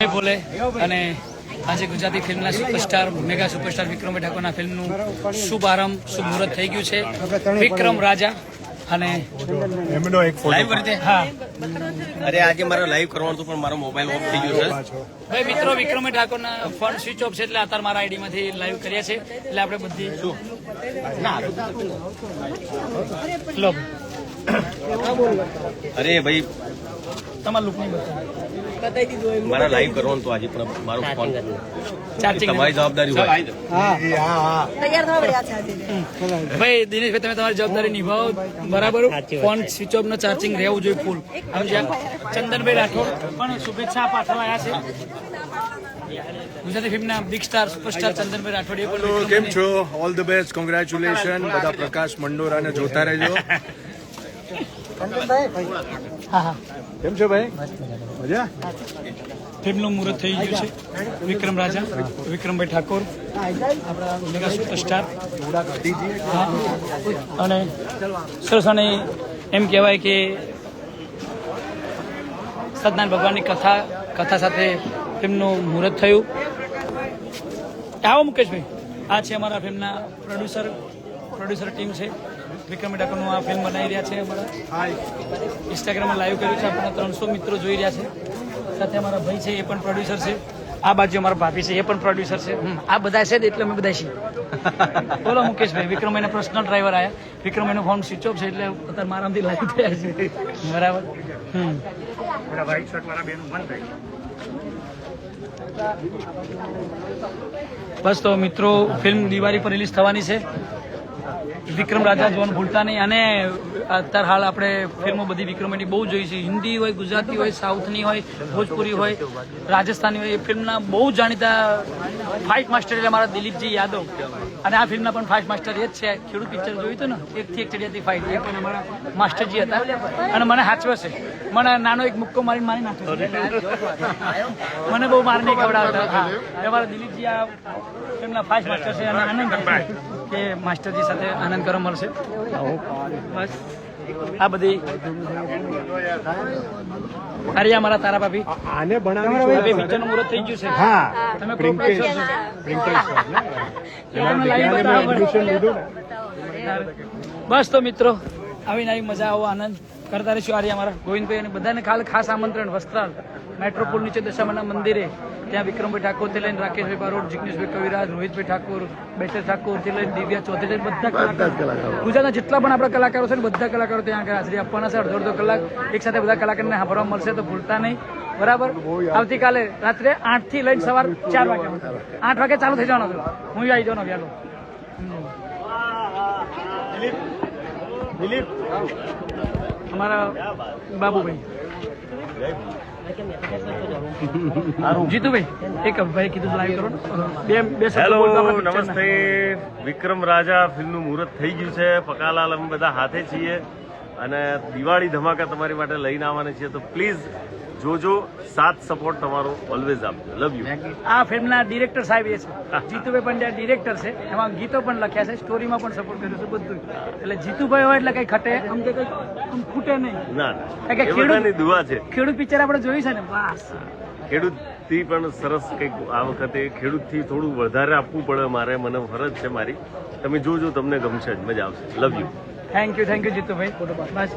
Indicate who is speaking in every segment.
Speaker 1: બોલે અને આજે ગુજરાતી ફિલ્મના સુપરસ્ટાર મેગા સુપરસ્ટાર વિક્રમ ઠાકોરના ફિલ્મનું શુભારંભ શુભ મુહૂર્ત થઈ ગયું છે. વિક્રમ રાજા અને
Speaker 2: એમનો એક
Speaker 3: લાઈવ રીતે?
Speaker 1: હા.
Speaker 3: અરે આજે મારે લાઈવ કરવાનું હતું પણ મારો મોબાઈલ ઓફ થઈ ગયો છે.
Speaker 1: ભાઈ મિત્રો વિક્રમ ઠાકોરના ફોન સ્વિચ ઓફ છે એટલે અત્યારે મારા આઈડીમાંથી લાઈવ કર્યા છે એટલે આપણે બધી
Speaker 3: અરે ભાઈ
Speaker 1: તમારા લુક નહીં બતાવો.
Speaker 3: મારે લાઈવ કરવાનું હતું આજે પણ મારો ફોન તમારી જવાબદારી હોય.
Speaker 4: તૈયાર થવા પડ્યા છે આજે.
Speaker 1: ભાઈ દિનેશભાઈ તમે તમારી જવાબદારી નિભાવો. બરાબર? ફોન સ્વિચ ઓફ નો ચાર્જિંગ રહેવું જોઈએ ફૂલ ચંદનભાઈ રાઠોડ પણ શુભેચ્છા પાઠવવા આવ્યા છે. ગુજરાતી ફિલ્મના big star superstar Chandanbhai Rathod એ
Speaker 2: તો
Speaker 1: પણ
Speaker 2: કેમ છો? ઓલ ધ બેસ્ટ કોંગ્રેચ્યુલેશન બધા પ્રકાશ મંડોરાને જોતા રહેજો.
Speaker 1: હા હા.
Speaker 2: કેમ છો ભાઈ? મજા?
Speaker 1: ફિલ્મનું મુહૂર્ત થઈ ગયું છે. Vikram Raja, Vikrambhai Thakor, mega superstar. અને સરસ અને એમ કહેવાય કે સત્યનારાયણ ભગવાનની કથા કથા સાથે ફિલ્મનું મુહૂર્ત થયું. આવો મુકેશભાઈ. આ છે અમારા ફિલ્મના પ્રોડ્યુસર પ્રોડ્યુસર ટીમ છે. વિક્રમ ઠાકોરનું આ ફિલ્મ બનાવી રહ્યા છે અમારા. ઇન્સ્ટાગ્રામમાં લાઈવ કર્યું છે આપણા ત્રણસો મિત્રો જોઈ રહ્યા છે. સાથે અમારા ભાઈ છે એ પણ પ્રોડ્યુસર છે. આ બાજુ અમારા ભાભી છે એ પણ પ્રોડ્યુસર છે. આ બધા છે એટલે અમે બધા છીએ. બોલો મુકેશભાઈ વિક્રમભાઈના પર્સનલ ડ્રાઈવર આવ્યા વિક્રમ એનો ફોન સ્વિચ ઓફ છે એટલે અત્યારે મારામાંથી લાઈવ થયા છે. બરાબર. બસ તો મિત્રો ફિલ્મ દિવાળી પર રિલીઝ થવાની છે. વિક્રમ રાજા જોવાનું ભૂલતા નહીં. અને અત્યારે હાલ આપણે ફિલ્મો બધી વિક્રમની બહુ જોઈ છે. હિન્દી હોય, ગુજરાતી હોય, સાઉથની હોય, ભોજપુરી હોય, રાજસ્થાની હોય, એ ફિલ્મના બહુ જાણીતા ફાઇટ માસ્ટર એટલે મારા દિલીપજી યાદવ. અને આ ફિલ્મના પણ ફાઇટ માસ્ટર એ જ છે. ખેડૂત પિક્ચર જોયું હતું ને, એકથી એક ચડિયાતી ફાઇટ એ પણ અમારા માસ્ટરજી હતા. અને મને હાચવે છે મને નાનો એક મુક્કો મારી મારી નાખ્યો મને બહુ માર નહીં ખવડાવતા હા. અમારા દિલીપજી આ ફિલ્મના ફાઇટ માસ્ટર છે અને આનંદ. કે માસ્ટરજી સાથે આનંદ કરવા મળશે? બસ. આ બધી અરે મારા તારા ભાભી.
Speaker 2: આને ભણાવી
Speaker 1: પિક્ચરનું મુહૂર્ત થઈ ગયું છે.
Speaker 2: હા.
Speaker 1: તમે
Speaker 2: લીધું ને.
Speaker 1: બસ તો મિત્રો આવીને આવી મજા આવો આનંદ. કરતા રહીશું. આર્ય અમારા ગોવિંદભાઈ અને બધાને ખાલ ખાસ આમંત્રણ. વસ્ત્રાલ મેટ્રોપોલ નીચે દશામાના મંદિરે. ત્યાં વિક્રમભાઈ ઠાકોરથી લઈને રાકેશભાઈ બારોટ જિગ્નેશભાઈ કવિરાજ રોહિતભાઈ ઠાકોર બેટર ઠાકોરથી લઈને દિવ્યા ચૌધરી લઈને બધા કલાકારો. ગુજરાતના જેટલા પણ આપણા કલાકારો છે ને બધા કલાકારો ત્યાં આગળ હાજરી આપવાના છે. અડધો અડધો કલાક એક સાથે બધા કલાકારને સાંભળવા મળશે તો ભૂલતા નહીં. બરાબર? આવતીકાલે રાત્રે આઠથી લઈને સવાર ચાર વાગે આઠ વાગે ચાલુ થઈ જવાનો છે. હું આવી જવાનો વહેલો અમારા બાબુભાઈ. જીતુભાઈ એક ભાઈ કીધું લાઈવ કરો બે બે
Speaker 5: હેલો
Speaker 1: બોલતો આપણા picture
Speaker 5: નમસ્તે. વિક્રમ રાજા ફિલ્મનું મુહૂર્ત થઈ ગયું છે. પકાલાલ અમે બધા હાથે છીએ. અને દિવાળી ધમાકા તમારી માટે લઈને આવવાના છીએ. તો પ્લીઝ જોજો સાથ સપોર્ટ તમારો ઓલવેઝ આપજો. Love you.
Speaker 1: આ ફિલ્મના ડિરેક્ટર સાહેબ એ છે. જીતુભાઈ પંડ્યા ડિરેક્ટર છે. એમાં ગીતો પણ લખ્યા છે. સ્ટોરીમાં પણ સપોર્ટ કર્યું છે બધું. એટલે જીતુભાઈ હોય એટલે કઈ ખટે આમ કે કઈ ખૂટે નહીં.
Speaker 5: ના ના.
Speaker 1: ખેડૂત-
Speaker 5: દુઆ છે.
Speaker 1: ખેડૂત પિક્ચર આપણે જોયું છે ને બસ
Speaker 5: ખેડૂતથી પણ સરસ કંઈક આ વખતે ખેડૂતથી થોડું વધારે આપવું પડે મારે મને ફરજ છે મારી. તમે જોજો તમને ગમશે જ. મજા આવશે. Love you
Speaker 1: thank you thank you Jitubhai. બસ.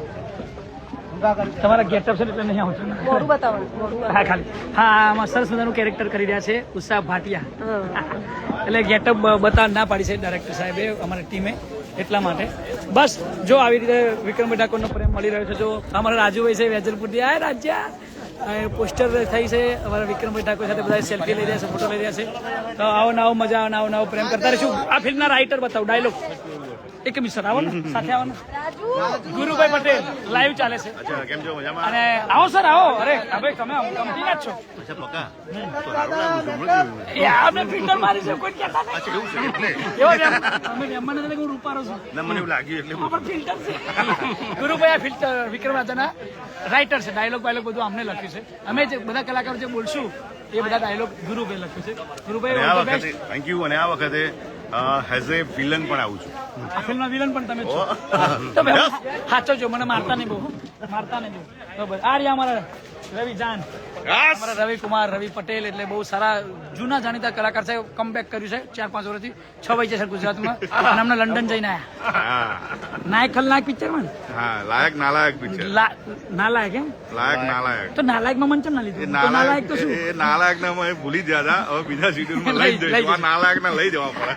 Speaker 1: તમારા ગેટઅપ છે એટલે નહીં આવતું.
Speaker 4: બતાવવાનું
Speaker 1: હા ખાલી. હા આમાં સરસ મજાનું કેરેક્ટર કરી રહ્યા છે ઉષા ભાટિયા. એટલે ગેટઅપ બતાવ ના પાડી છે ડાયરેક્ટર સાહેબે અમારી ટીમે એટલા માટે. બસ જો આવી રીતે વિક્રમ ઠાકોરનો પ્રેમ મળી રહ્યો છે જો અમારા રાજુભાઈ છે વેજલપુરથી. આ રાજ્યા પોસ્ટર થઈ છે અમારા વિક્રમભાઈ ઠાકોર સાથે બધા સેલ્ફી લઈ રહ્યા છે ફોટો લઈ રહ્યા છે. તો આવો નવો મજા આવે આવો નવો પ્રેમ કરતા રહીશું. આ ફિલ્મના રાઇટર બતાવો ડાયલોગ એક મિશન સર આવો ને સાથે આવો ને. ગુરુભાઈ પટેલ લાઈવ ચાલે છે.
Speaker 5: કેમ છો? મજામાં?
Speaker 1: અને આવો સર આવો. અરે ભાઈ તમે કંપની ના જ છો? એ આપણે ફિલ્ટર મારી છે કોઈ કહેતા નહીં. એવો છે એમ. અમે મહેમાન એટલે હું રૂપારો છું.
Speaker 5: મને એવું લાગ્યું એટલે
Speaker 1: પણ ફિલ્ટર છે. ગુરુભાઈ આ ફિલ્ટર વિક્રમ રાજાના રાઇટર છે. ડાયલોગ બાયલોગ બધું અમને લખ્યું છે. અમે જે બધા કલાકારો જે બોલશું એ બધા ડાયલોગ ગુરુભાઈ લખ્યું છે. ગુરુભાઈ.
Speaker 6: થેન્ક યુ અને આ વખતે હેઝ એ વિલન પણ આવું છું.
Speaker 1: આ ફિલ્મના વિલન પણ તમે છો. તમે સાચો છો મને મારતા નહીં બહુ. મારતા નહીં બહુ. બરાબર. આ રહ્યા અમારા રવિ જાન અમારા રવિ કુમાર રવિ પટેલ એટલે બહુ સારા જૂના જાણીતા કલાકાર છે કમબેક કર્યું છે ચાર પાંચ વર્ષથી. છ વય છે ગુજરાતમાં. અને લંડન જઈને આવ્યા નાયક ખલનાયક પિક્ચરમાં
Speaker 6: હા લાયક નાલાયક પિક્ચર
Speaker 1: નાલાયક એમ?
Speaker 6: લાયક નાલાયક.
Speaker 1: તો નાલાયકમાં મન ચમ ના લીધું? નાલાયક તો શું?
Speaker 6: નાલાયક ના મેં ભૂલી ગયા હતા હવે બીજા શિડ્યુલમાં લઈ જઈશું. નાલાયક ના લઈ જવા પડે.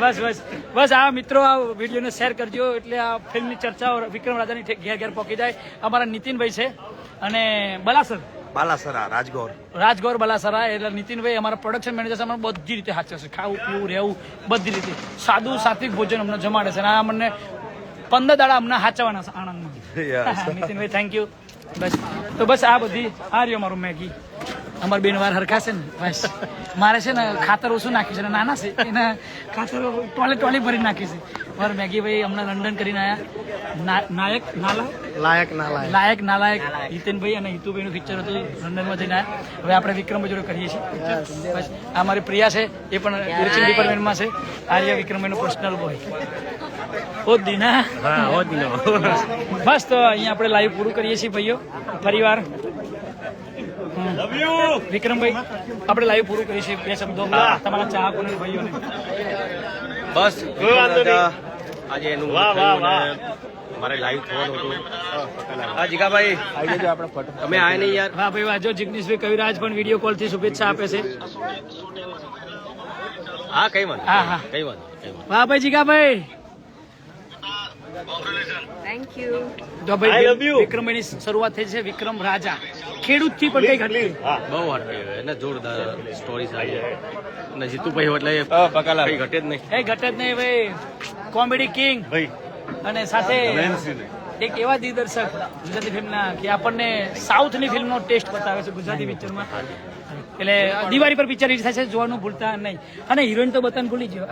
Speaker 1: બસ બસ. બસ આ મિત્રો આ વિડીયોને શેર કરજો. એટલે આ ફિલ્મની ચર્ચાઓ વિક્રમ રાજાની ઘેર ઘેર પહોંચી જાય. અમારા નીતિનભાઈ છે. અને બલાસર.
Speaker 2: બાલાસરા રાજગોર.
Speaker 1: રાજગોર બાલાસરા એટલે નીતિનભાઈ અમારા પ્રોડક્શન મેનેજર અમને બધી રીતે હાચે છે. ખાવું પીવું રહેવું બધી રીતે. સાદું સાત્વિક ભોજન અમને જમાડે છે અને આ અમને પંદર દાડા અમને હાચવાના છે આણંદમાં. નીતિનભાઈ થેન્ક યુ બસ. તો બસ આ બધી આ રહ્યું અમારું મેગી. અમાર બેન વાર હરખાશે ને બસ. મારે છે ને ખાતર ઓછું નાખ્યું છે નાના છે. એને ખાતર ટોલે ટોલી ભરી નાખી છે. મારા મેગી ભાઈ હમણાં લંડન કરીને આવ્યા ના- નાયક નાલા?
Speaker 2: લાયક નાલાયક.
Speaker 1: લાયક નાલાયક. હિતેનભાઈ અને હિતુભાઈનું પિક્ચર હતું લંડનમાં જઈને આવ્યા હવે આપણે વિક્રમ જોડે કરીએ છીએ બસ. આ મારી પ્રિયા છે એ પણ ડિરેક્શન ડિપાર્ટમેન્ટમાં છે. આર્ય વિક્રમભાઈનો પર્સનલ બોય ઓ દીના. બસ તો અહીંયા આપણે લાઈવ પૂરું કરીએ છીએ ભાઈઓ. ફરીવાર વિક્રમભાઈ આપણે લાઈવ પૂરું કરીએ છીએ. બે શબ્દો. તમારા ચાહકોને ભાઈઓને?
Speaker 3: બસ. આજે એનું
Speaker 5: વાહ, વાહ, વાહ.
Speaker 3: મારે લાઈવ થવાનું હતું. હા જીગાભાઈ. તમે આય નહીં યાર.
Speaker 1: હા ભાઈ વાજો જિગ્નેશભાઈ કવિરાજ પણ વીડિયો કોલથી શુભેચ્છા આપે છે.
Speaker 3: હા કઈ વાંધો
Speaker 1: હા, હા.
Speaker 3: કઈ વાંધો
Speaker 1: હા ભાઈ જીગાભાઈ.
Speaker 4: થેન્ક યુ
Speaker 1: જો
Speaker 5: I
Speaker 1: ભાઈ
Speaker 5: love you.
Speaker 1: વિક્રમભાઈની શરૂઆત થઈ છે વિક્રમ રાજા. ખેડૂતથી પણ કઈ ઘટી
Speaker 5: હા.
Speaker 3: બહુ હટ એને જોરદાર સ્ટોરી સારી અને જીતુભાઈ એટલે કઈ ઘટે જ નહીં.
Speaker 1: એ ઘટે જ નહીં ભાઈ. કોમેડી કિંગ
Speaker 5: ભાઈ.
Speaker 1: અને સાથે એક એવા દિગ્દર્શક ગુજરાતી ફિલ્મના કે આપણને સાઉથની ફિલ્મનો ટેસ્ટ બતાવે છે ગુજરાતી પિક્ચરમાં. એટલે દિવાળી પર પિક્ચર રિલીઝ થાય છે જોવાનું ભૂલતા નહીં. અને હિરોઈન તો બતાને ભૂલી ગયો.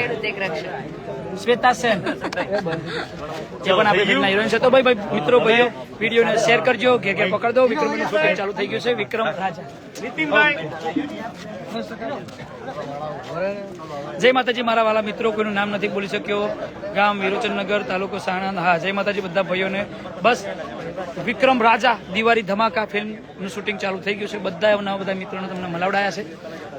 Speaker 4: ખેડૂત એક રક્ષક.
Speaker 1: શ્વેતા સેન. જે પણ આપણે ફિલ્મના હિરોઈન છે તો ભાઈ ભાઈ મિત્રો ભાઈઓ વિડીયોને શેર કરજો. ઘેર ઘેર પકડ દો વિક્રમનું શૂટિંગ ચાલુ થઈ ગયું છે. વિક્રમ રાજા. જય માતાજી મારા વાલા મિત્રો કોઈનું નામ નથી બોલી શક્યો. ગામ વિરોચનનગર તાલુકો સાણંદ. હા જય માતાજી બધા ભાઈઓને. બસ વિક્રમ રાજા દિવાળી ધમાકા ફિલ્મનું શૂટિંગ ચાલુ થઈ ગયું છે. બધા નવા બધા મિત્રોને તમને મલાવડાયા છે.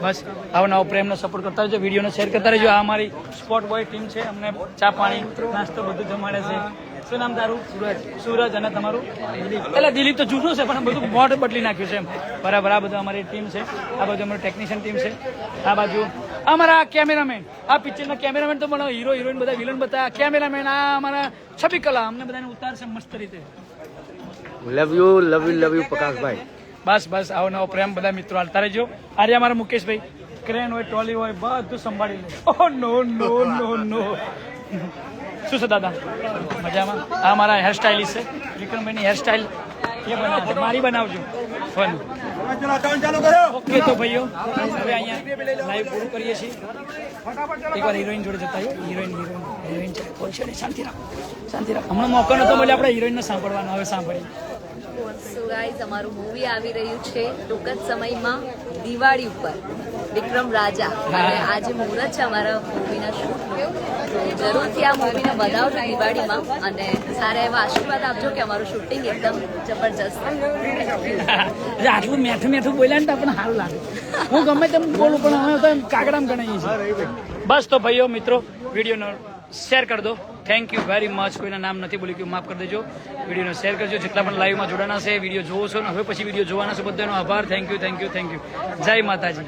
Speaker 1: બસ આવો નવો પ્રેમનો સપોર્ટ કરતા રહેજો વિડીયોને શેર કરતા રહેજો. આ અમારી સ્પોટ બોય ટીમ છે અમને ચા પાણી નાસ્તો બધું જમાડે છે. શું નામ તારું? સુરજ. સુરજ અને તમારું? એટલે દિલીપ તો જૂનું છે પણ બધું મોઢ બદલી નાખ્યું છે એમ. બરાબર આ બધું અમારી ટીમ છે. આ બાજુ અમારી ટેકનિશિયન ટીમ છે. આ બાજુ અમારા કેમેરામેન આ પિક્ચરના કેમેરામેન તો મને હીરો હિરોઈન બધા વિલન બધા કેમેરામેન આ અમારા છબી કલા. અમને બધાને ઉતારશે મસ્ત રીતે.
Speaker 3: Love you love you love you Prakashbhai.
Speaker 1: બસ બસ આવો નવો પ્રેમ બધા મિત્રો હાલતા રહેજો. આર્યા અમારા મુકેશભાઈ. ક્રેન હોય ટ્રોલી હોય બધું સંભાળી લે. ઓહ નો નો નો નો. શું છે દાદા? મજામાં? આ મારા હેર સ્ટાઇલિસ્ટ છે. વિક્રમભાઈની હેર સ્ટાઇલ એ બનાવજો. મારી બનાવજો. ફન. ઓકે તો ભાઈઓ હવે અહીંયા લાઈવ પૂરું કરીએ છીએ. એકવાર હિરોઈન જોડે જતા હિરોઈન હિરોઈન હિરોઈન છે. કોણ છે ને? શાંતિ રાખો. શાંતિ રાખો. હમણાં મોકો નતો મળે આપણે હિરોઈનને સાંભળવાનો. હવે સાંભળીએ.
Speaker 7: સો ગાઈઝ અમારું મૂવી આવી રહ્યું છે ટૂંક જ સમયમાં દિવાળી ઉપર વિક્રમ રાજા. અને આજે મુહૂર્ત છે અમારા મૂવીના શૂટનું તો જરૂરથી આ મૂવીને બનાવજો દિવાળીમાં અને સારા એવા આશીર્વાદ આપજો કે અમારું શૂટિંગ એકદમ જબરજસ્ત.
Speaker 1: આટલું મેઠું મેઠું બોલ્યા ને તો પણ સારું લાગે. હું ગમે તેમ બોલું પણ કાગડામ ગણાય બસ તો ભાઈઓ મિત્રો વિડીયોનો શેર કરી દો. થેન્ક યુ વેરી મચ કોઈના નામ નથી બોલી ગયું માફ કરી દેજો. વિડીયોનો શેર કરજો. જેટલા પણ લાઈવમાં જોડાના છે, વીડિયો જોવો છો ને હવે પછી વીડિયો જોવાના છે, બધાનો આભાર. Thank you thank you thank you જય માતાજી.